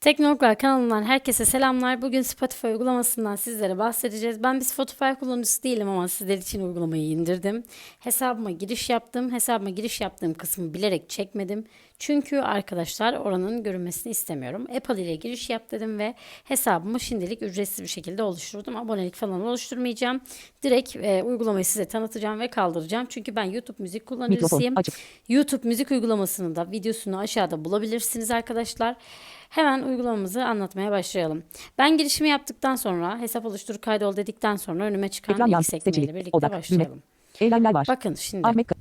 Teknologlar kanalından herkese selamlar. Bugün Spotify uygulamasından sizlere bahsedeceğiz. Ben bir Spotify kullanıcısı değilim ama sizler için uygulamayı indirdim. Hesabıma giriş yaptım. Hesabıma giriş yaptığım kısmı bilerek çekmedim. Çünkü arkadaşlar oranın görünmesini istemiyorum. Apple ile giriş yap dedim ve hesabımı şimdilik ücretsiz bir şekilde oluşturdum. Abonelik falan oluşturmayacağım. Direkt e, uygulamayı size tanıtacağım ve kaldıracağım. Çünkü ben YouTube müzik kullanıcısıyım. YouTube müzik uygulamasının da videosunu aşağıda bulabilirsiniz arkadaşlar. Hemen uygulamamızı anlatmaya başlayalım. Ben girişimi yaptıktan sonra hesap oluştur kaydol dedikten sonra önüme çıkan Ekran ilk sekmeyle birlikte odak, düğme. başlayalım. Eylemler var. Bakın şimdi Ahmet Ka-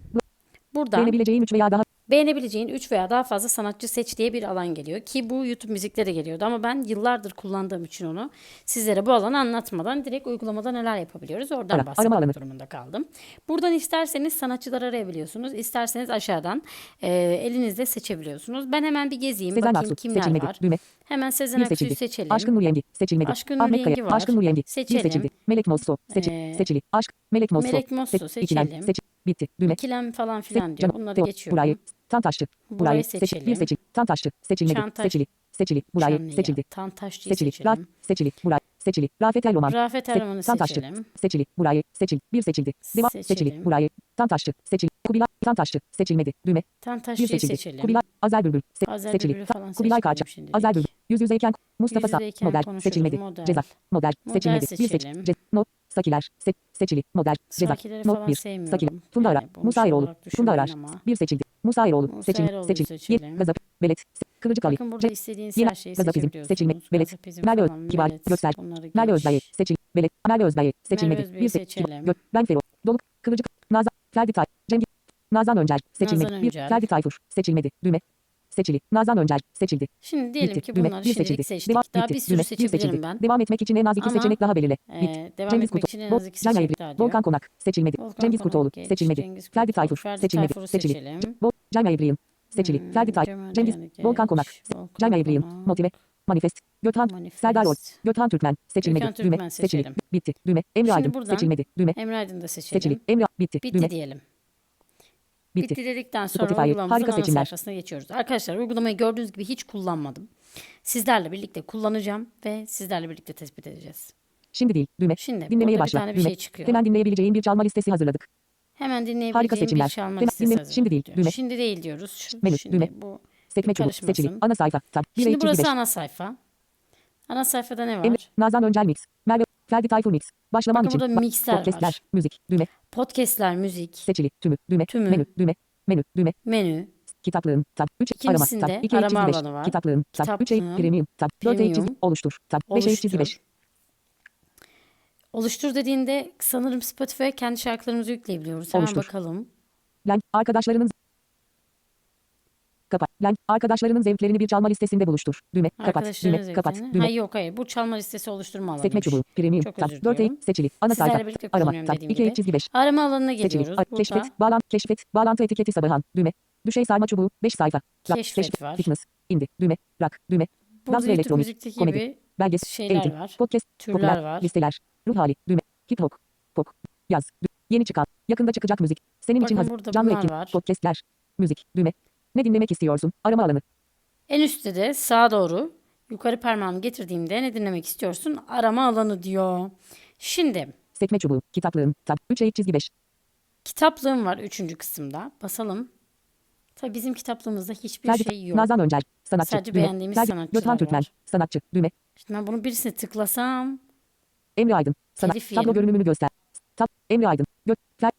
burada Beğenebileceğin 3 veya daha beğenebileceğin 3 veya daha fazla sanatçı seç diye bir alan geliyor. Ki bu YouTube müzikte de geliyordu ama ben yıllardır kullandığım için onu sizlere bu alanı anlatmadan direkt uygulamada neler yapabiliyoruz oradan Ara- bahsetmek durumunda kaldım. Buradan isterseniz sanatçıları arayabiliyorsunuz. isterseniz aşağıdan e, elinizde seçebiliyorsunuz. Ben hemen bir gezeyim Sezen bakayım Aksu kimler seçilmedi. var. Düğme. Hemen Sezen Aksu'yu seçelim. Aşkın Nur Yengi seçilmedi. Aşkın Nur Yengi var. Aşkın Nur Yengi. Seçelim. Seçildi. Melek Mosso. Seçil, Ee, seçili. Aşk. Melek Mosso. Melek Mosso Seç- seçelim. Seçil. Bitti. Düğme. İkilem falan filan diyor. Bunları Teo, geçiyorum. Burayı. Tantaşçı. Burayı Burayı. Seçil. seçelim. Bir seçil. Tantaşçı. Seçilmedi. Çantaş- Seçili. Seçili. Burayı. Seçildi. Tantaşçı'yı Seçili. seçelim. Raf. Seçili. Burayı. Seçili. Rafet El Roman. Rafet Se- Erman'ı Tantaşçı. seçelim. Seçili. Burayı. Seçil. Bir seçildi. Devam. Seçili. Burayı. Tantaşçı. Seçil. Kubilay. Tantaşçı. Seçilmedi. Düğme. Bir Tantaşçı'yı seçildi. seçelim. Kubilay. Azer Bülbül. Se- Azer seçili. Falan Kubilay Karça. Azer Bülbül. Yüz yüzeyken Mustafa Sa. Model. Seçilmedi. Ceza. Model. Seçilmedi. Bir seç. seçelim. Ce- Not. Sakiler. Se- seçili. Model. Ceza. Not falan 1. sevmiyorum. Sakiler. Yani bunu Musa Eroğlu. düşünmeyin ama. Bir seçildi. Musa Eroğlu. Musa Seçil. Eroğlu'yu Seçil. seçelim. Ye. Gazap. Belet. Kıvırcık Ali. Bakın burada istediğiniz her şeyi seçebiliyorsunuz. Seçilmek. Belet. Merve Öz- Kibar. Göksel. Merve. Özbey. Seçil. Belet. Merve Özbey. Seçilmedi. Bir. Gö- Ben Fero. Doluk. Kıvırcık. Nazan. Ferdi Tay. Cengiz. Nazan Öncer. Seçilmedi. Bir. Ferdi Tayfur. Seçilmedi. Düğme. Seçili. Nazan Öncer. Seçildi. Şimdi diyelim Bitti. ki Düğme. bunları Bir şimdilik seçildi. seçtik. Devam. Daha Bitti. bir sürü Düğme. Seçebilirim seçildi. ben. Devam etmek için en az iki Ama, seçenek daha belirle. Ee, Bit. devam Cengiz etmek Kurtoğlu. için en az iki Can seçenek daha diyor. Volkan Konak. Seçilmedi. Volkan Cengiz Kurtoğlu. geç, Seçilmedi. Cengiz Ferdi Tayfur. Seçilmedi. Seçili. Can Yaylı. Seçili. Hmm, Ferdi Tay. Cemal Cengiz. Volkan Konak. Can. Konak. Motive. Manifest. Gökhan. Manifest. Serdar Ol. Gökhan Türkmen. Seçilmedi. Gökhan Türkmen Düğme. Seçili. Bitti. Düğme. Emre Aydın. Seçilmedi. Düğme. Emre Aydın'ı da seçelim. Seçili. Emre bitti. Bitti Düğme. diyelim. Bitti. Bitti dedikten sonra Spotify, uygulamamızın harika ana seçimler. sayfasına geçiyoruz. Arkadaşlar uygulamayı gördüğünüz gibi hiç kullanmadım. Sizlerle birlikte kullanacağım ve sizlerle birlikte tespit edeceğiz. Şimdi değil. Düğme. Şimdi Dinlemeye başla. bir tane bir Düğme. şey çıkıyor. Hemen dinleyebileceğin bir çalma listesi hazırladık. Hemen Harika dinleyebileceğim seçimler. bir çalma Hemen listesi dinle- hazırladık şimdi değil, diyor. düğme. Şimdi değil diyoruz. Şu- Menü, şimdi düğme. bu Sekme çubuğu. Seçili. Ana sayfa. Tab. Şimdi burası beş. ana sayfa. Ana sayfada ne var? Emre, Nazan Öncel Mix. Merve, Ferdi Tayfur Mix. Başlaman Bakın için. burada mixler var. Podcastler, müzik, düğme, Podcast'ler, müzik, seçili, tümü, düğme, Tümü. menü, düğme, menü, düğme, menü, kitaplığın, tab, 3, arama, tab, 2 arama çizgi 5, alanı var. kitaplığın, tab, 3 Kitaplığın, premium, tab, 4 çizgi, oluştur, tab, 5 çizgi 5. oluştur. Dediğinde sanırım Spotify'a kendi şarkılarımızı yükleyebiliyoruz. Hemen Oluştur. bakalım. Blank, arkadaşlarının Kapat. Blank, arkadaşlarının zevklerini bir çalma listesinde buluştur. Düğme, kapat, düğme, kapat, düğme, Hayır yok hayır. Bu çalma listesi oluşturma alanıymış. sekme çubuğu, premium, Çok tab, özür 4 diliyorum. seçili, ana Sizlerle sayfa, birlikte arama, tab, dediğim 2 gibi. çizgi 5. Arama alanına Seçili. geliyoruz. A- Burada Keşfet. Bağlan. Keşfet. Bağlantı etiketi Sabahan. Düğme. Düşey sarma çubuğu. 5 sayfa. Rock, Keşfet var. Fitness. indi. Düğme. Rock. Düğme. burada elektronik. Komedi. gibi Belgesel. şeyler Eğitim. var. Podcast. Türler Popüler. var. Listeler. Ruh hali. Düğme. Hip hop. Pop. Yaz. Yeni çıkan. Yakında çıkacak müzik. Senin için hazır. Canlı var. Podcastler. Müzik. Düğme. Ne dinlemek istiyorsun? Arama alanı. En üstte de sağa doğru yukarı parmağımı getirdiğimde ne dinlemek istiyorsun? Arama alanı diyor. Şimdi Sekme çubuğu. Kitaplığın. Tab. 3 eğik çizgi 5. kitaplığım var üçüncü kısımda. Basalım. Tabii bizim kitaplığımızda hiçbir Ferdi. şey yok. Nazan Öncel. Sanatçı. Sadece Düğme. beğendiğimiz Ferdi. sanatçılar Gökhan Türkmen. var. Sanatçı. Düğme. Şimdi ben bunu birisine tıklasam Emre Aydın. Sanat. Tablo görünümünü göster. Tab. Emre Aydın. Gök. Fer.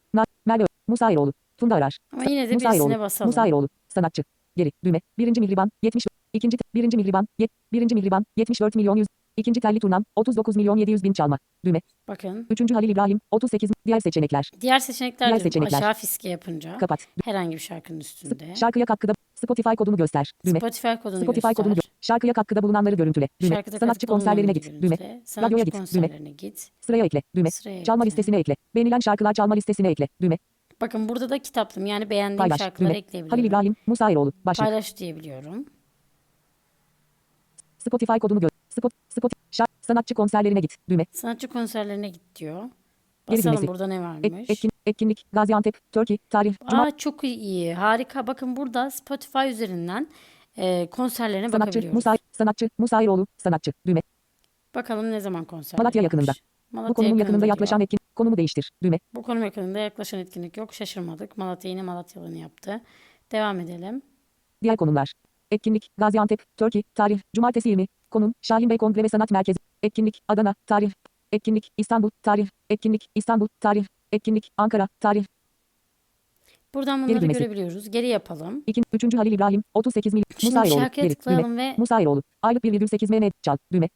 Merve. Musa Eroğlu. Funda Arar. ama yine de Musa birisine Eroğlu. basalım. Musa Eroğlu. Sanatçı. Geri. Düğme. Birinci mihriban. 70. İkinci. Birinci mihriban. Yet, birinci mihriban. 74 milyon 100. İkinci telli turnam. 39 milyon 700 bin çalma. Düğme. Bakın. Üçüncü Halil İbrahim. 38. Diğer seçenekler. Diğer seçenekler, Diğer seçenekler. aşağı fiske yapınca Kapat. herhangi bir şarkının üstünde. Şarkıya katkıda. Spotify kodunu göster. Düğme. Spotify kodunu Spotify göster. kodunu gö- Şarkıya katkıda bulunanları görüntüle. Düğme. Şarkıda Sanatçı konserlerine git. Düğme. Sanatçı Radyoya git. Düğme. git. Sıraya ekle. Düğme. Sıraya Çalma listesine ekle. Beğenilen şarkılar çalma listesine ekle. Düğme. Bakın burada da kitaplığım yani beğendiğim Paylaş. şarkıları Düğme. ekleyebiliyorum. Halil İbrahim. Musa Eroğlu. Başlık. Paylaş diyebiliyorum. Spotify kodunu gör. Spot, Spot, şarkı, sanatçı konserlerine git. Düğme. Sanatçı konserlerine git diyor. Geri Basalım dinlesi. burada ne Et, varmış. etkin, etkinlik, Gaziantep, Turkey, tarih, Cuma, Aa çok iyi. Harika. Bakın burada Spotify üzerinden e, konserlerine sanatçı, bakabiliyoruz. Musa, Sanatçı, Musairoğlu, sanatçı, düğme. Bakalım ne zaman konser Malatya veriyormuş. yakınında. Malatya Bu konumun yakınında yaklaşan etkin, konumu değiştir, düğme. Bu konum yakınında yaklaşan etkinlik yok. Şaşırmadık. Malatya yine Malatyalığını yaptı. Devam edelim. Diğer konular. Etkinlik, Gaziantep, Türkiye, tarih, Cumartesi 20, konum, Şahin Bey Kongre ve Sanat Merkezi, etkinlik, Adana, tarih, etkinlik, İstanbul, tarih, etkinlik, İstanbul, tarih, etkinlik, Ankara, tarih, Buradan Geri bunları düğmesi. görebiliyoruz. Geri yapalım. 2. 3. Halil İbrahim, 38 milyon, Şimdi Musairoğlu, şarkıya geri, düğme, tıklayalım ve Musairoğlu, aylık 1,8 MN, çal, düğme,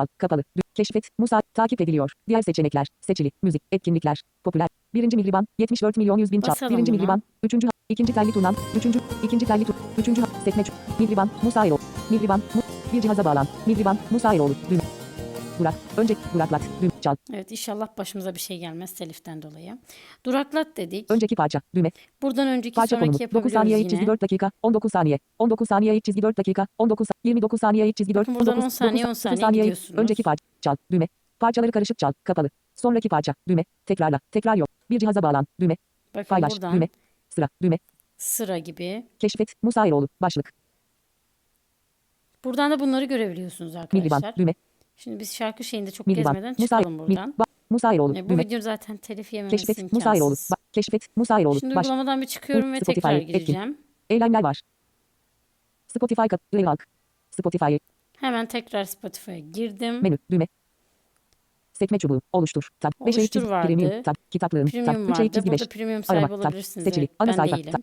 çal, kapalı, keşfet, Musa, takip ediliyor, diğer seçenekler, seçili, müzik, etkinlikler, popüler, 1. Mihriban, 74 milyon 100 bin 1. buna. Mihriban, 3. Ha- 2. Telli Tunan, 3. 2. Telli Tu, 3. Ha- Sekme, Ç- Mihriban, Musairoğlu, Mihriban, Mu, bir cihaza bağlan, Mihriban, Musairoğlu, düğme, Durak, önce, duraklat, düğme, çal, evet inşallah başımıza bir şey gelmez teliften dolayı. Duraklat dedik. önceki parça, düğme, Buradan önceki Parça sonraki konumu. 9 yapabiliyoruz saniye yine. iç çizgi 4 dakika. 19 saniye. 19 saniye iç çizgi 4 dakika. 19 sa- 29 saniye iç çizgi 4. Bakın buradan 19, 10 saniye, 10 9 saniye iç- gidiyorsunuz. Önceki parça. Çal. Düğme. Parçaları karışık çal. Kapalı. Sonraki parça. Düğme. Tekrarla. Tekrar yok. Bir cihaza bağlan. Düğme. Bakın Paylaş. buradan Düğme. Sıra. Düğme. sıra gibi. Keşfet. Musairoğlu. Başlık. Buradan da bunları görebiliyorsunuz arkadaşlar. Düğme. Şimdi biz şarkı şeyinde çok Mihriban. gezmeden çıkalım buradan. Mi- ba- Musairoğlu. E, bu Düğme. video zaten telif yememesi Keşfet. Musairoğlu. imkansız. Ba- Keşfet. Musairoğlu. Şimdi Baş. uygulamadan bir çıkıyorum ve Spotify, tekrar etkin. gireceğim. Eylemler var. Spotify. kat- halk. Spotify. Hemen tekrar Spotify'a girdim. Menü. Düğme. Sekme çubuğu. Oluştur. Tab. Oluştur eşit çizgi. vardı. Premium. Tab. Kitaplığın. Tab. Premium Üç eşit vardı. çizgi beş. Burada premium Arama, sahibi tab, olabilirsiniz. seçili, Evet, ana ben sayfa, değilim. tab.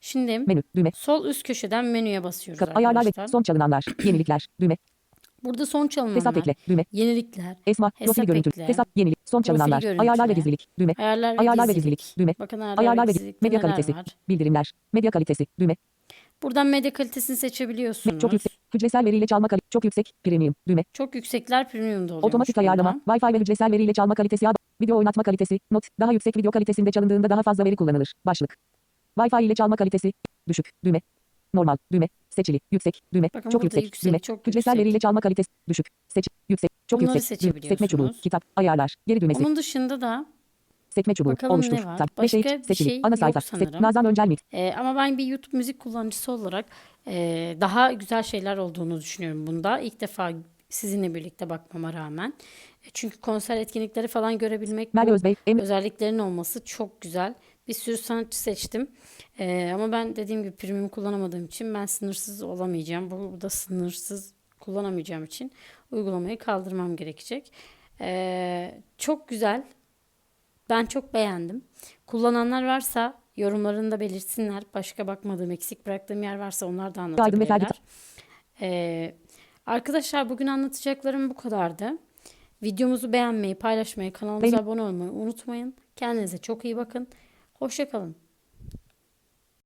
Şimdi Menü. Düğme. sol üst köşeden menüye basıyoruz Kat- Ayarlar ve arkadaşlar. son çalınanlar. Yenilikler. Düğme. Burada son çalınanlar, Hesap ekle. Düğme. yenilikler, Esma. Hesap Profil görüntü. ekle. Hesap. Yenilik. Son çalınanlar. görüntüle. Ayarlar ve gizlilik. Düğme. ayarlar ve Ayarlar ve gizlilik. gizlilik. Düğme. Bakın ayarlar, Ayarlar ve gizlilikte medya kalitesi. var. Bildirimler. Medya kalitesi. Düğme. Buradan medya kalitesini seçebiliyorsunuz. Çok yüksek. Hücresel veriyle çalma kalitesi. Çok yüksek. Premium. Düğme. Çok yüksekler premiumda oluyor. Otomatik ayarlama. Wi-Fi ve hücresel veriyle çalma kalitesi. Video oynatma kalitesi. Not. Daha yüksek video kalitesinde çalındığında daha fazla veri kullanılır. Başlık. Wi-Fi ile çalma kalitesi. Düşük. Düğme. Normal. Düğme. Seçili. Yüksek. Düğme. Bakın çok yüksek. yüksek, Düğme. çok hücresel yüksek. veriyle çalma kalitesi. Düşük. Seç. Yüksek. Çok Bunları yüksek. Düğme. Sekme çubuğu. Kitap. Ayarlar. Geri düğmesi. Onun dışında da Sekme çubuğu. Bakalım Oluştur. ne var? Tab. Başka bir Seçili. şey Ana yok sayfa. Sek- sanırım. Nazan Öncel Mit. e, ama ben bir YouTube müzik kullanıcısı olarak e, daha güzel şeyler olduğunu düşünüyorum bunda. İlk defa sizinle birlikte bakmama rağmen. E, çünkü konser etkinlikleri falan görebilmek Merve Özbey. Emre özelliklerin olması çok güzel. Bir sürü sanatçı seçtim. Ee, ama ben dediğim gibi premium kullanamadığım için ben sınırsız olamayacağım. Burada sınırsız kullanamayacağım için uygulamayı kaldırmam gerekecek. Ee, çok güzel. Ben çok beğendim. Kullananlar varsa yorumlarında belirtsinler. Başka bakmadığım, eksik bıraktığım yer varsa onlar da anlatabilirler. Ee, arkadaşlar bugün anlatacaklarım bu kadardı. Videomuzu beğenmeyi, paylaşmayı, kanalımıza Beğeni- abone olmayı unutmayın. Kendinize çok iyi bakın. Hoşça kalın.